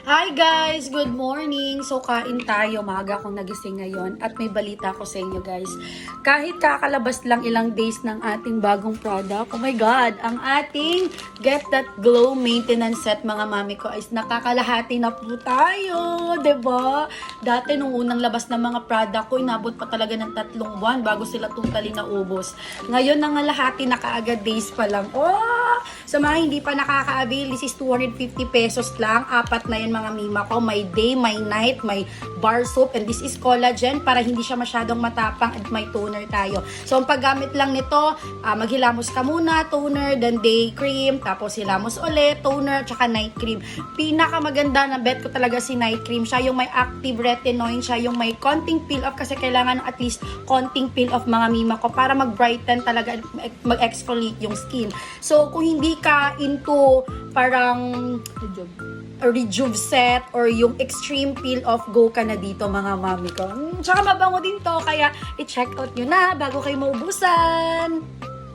Hi guys! Good morning! So kain tayo, maaga akong nagising ngayon at may balita ko sa inyo guys. Kahit kakalabas lang ilang days ng ating bagong product, oh my god, ang ating Get That Glow Maintenance Set mga mami ko is nakakalahati na po tayo, ba? Dati nung unang labas ng mga product ko, inabot pa talaga ng tatlong buwan bago sila totally naubos. Ngayon nangalahati na kaagad days pa lang. Oh! Sa mga hindi pa nakaka-avail, this is 250 pesos lang. Apat na yan mga mima ko. May day, may night, may bar soap, and this is collagen para hindi siya masyadong matapang at may toner tayo. So, ang paggamit lang nito, ah, maghilamos ka muna, toner, then day cream, tapos hilamos ulit, toner, tsaka night cream. Pinakamaganda na bet ko talaga si night cream. Siya yung may active retinoid, siya yung may konting peel off kasi kailangan ng at least konting peel off mga mima ko para mag-brighten talaga, mag-exfoliate yung skin. So, kung hindi ka into parang rejuve set or yung extreme peel off go ka na dito mga mami ko. Mm, tsaka mabango din to kaya i-check out nyo na bago kayo maubusan.